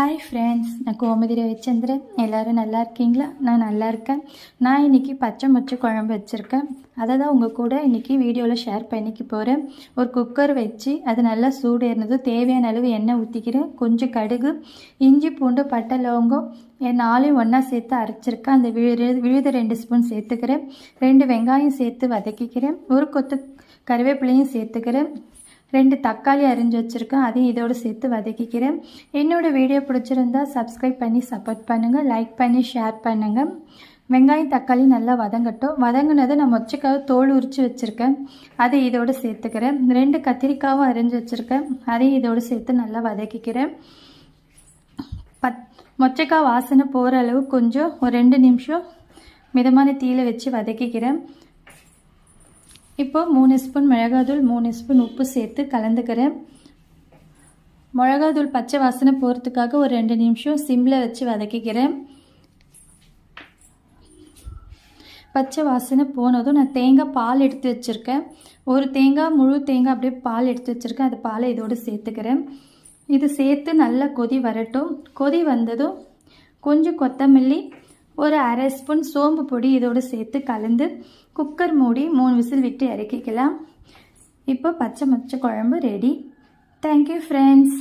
Hi friends நான் கோமதி ரவிச்சந்திரன் எல்லோரும் நல்லா இருக்கீங்களா? நான் நல்லா இருக்கேன். நான் இன்றைக்கி பச்சை மொச்சை குழம்பு வச்சுருக்கேன். அதை தான் உங்கள் கூட இன்றைக்கி வீடியோவில் ஷேர் பண்ணிக்க போகிறேன் ஒரு குக்கர் வச்சு அது நல்லா சூடு ஏறினதும் தேவையான அளவு எண்ணெய் ஊற்றிக்கிறேன் கொஞ்சம் கடுகு இஞ்சி பூண்டு பட்டை லவங்கம் என் நாளையும் ஒன்றா சேர்த்து அரைச்சிருக்கேன். அந்த விழு விழுது ரெண்டு ஸ்பூன் சேர்த்துக்கிறேன். ரெண்டு வெங்காயம் சேர்த்து வதக்கிக்கிறேன். ஒரு கொத்து கருவேப்பிலையும் சேர்த்துக்கிறேன். ரெண்டு தக்காளி அரிஞ்சு வச்சுருக்கேன் அதையும் இதோடு சேர்த்து வதக்கிக்கிறேன். என்னோடய வீடியோ பிடிச்சிருந்தா சப்ஸ்கிரைப் பண்ணி சப்போர்ட் பண்ணுங்கள் லைக் பண்ணி ஷேர் பண்ணுங்கள் வெங்காயம் தக்காளி நல்லா வதங்கட்டும். வதங்கினதை நான் மொச்சக்காக தோல் உரித்து வச்சுருக்கேன். அதை இதோடு சேர்த்துக்கிறேன். ரெண்டு கத்திரிக்காவும் அரிஞ்சு வச்சுருக்கேன். அதையும் இதோடு சேர்த்து நல்லா வதக்கிக்கிறேன். பத் மொச்சக்காய் வாசனை போகிற அளவு கொஞ்சம் ஒரு ரெண்டு நிமிஷம் மிதமான தீயில வச்சு வதக்கிக்கிறேன். இப்போ மூணு ஸ்பூன் மிளகாத்தூள் மூணு ஸ்பூன் உப்பு சேர்த்து கலந்துக்கிறேன். மிளகாத்தூள் பச்சை வாசனை போகிறதுக்காக ஒரு ரெண்டு நிமிஷம் சிம்மில் வச்சு வதக்கிக்கிறேன். பச்சை வாசனை போனதும் நான் தேங்காய் பால் எடுத்து வச்சுருக்கேன். ஒரு தேங்காய் முழு தேங்காய் அப்படியே பால் எடுத்து வச்சுருக்கேன். அது பாலை இதோடு சேர்த்துக்கிறேன். இது சேர்த்து நல்லா கொதி வரட்டும். கொதி வந்ததும் கொஞ்சம் கொத்தமல்லி ஒரு அரை ஸ்பூன் சோம்பு பொடி இதோடு சேர்த்து கலந்து குக்கர் மூடி மூணு விசில் விட்டு இறக்கிக்கலாம். இப்போ பச்சை மச்ச குழம்பு ரெடி தேங்க்யூ ஃப்ரெண்ட்ஸ்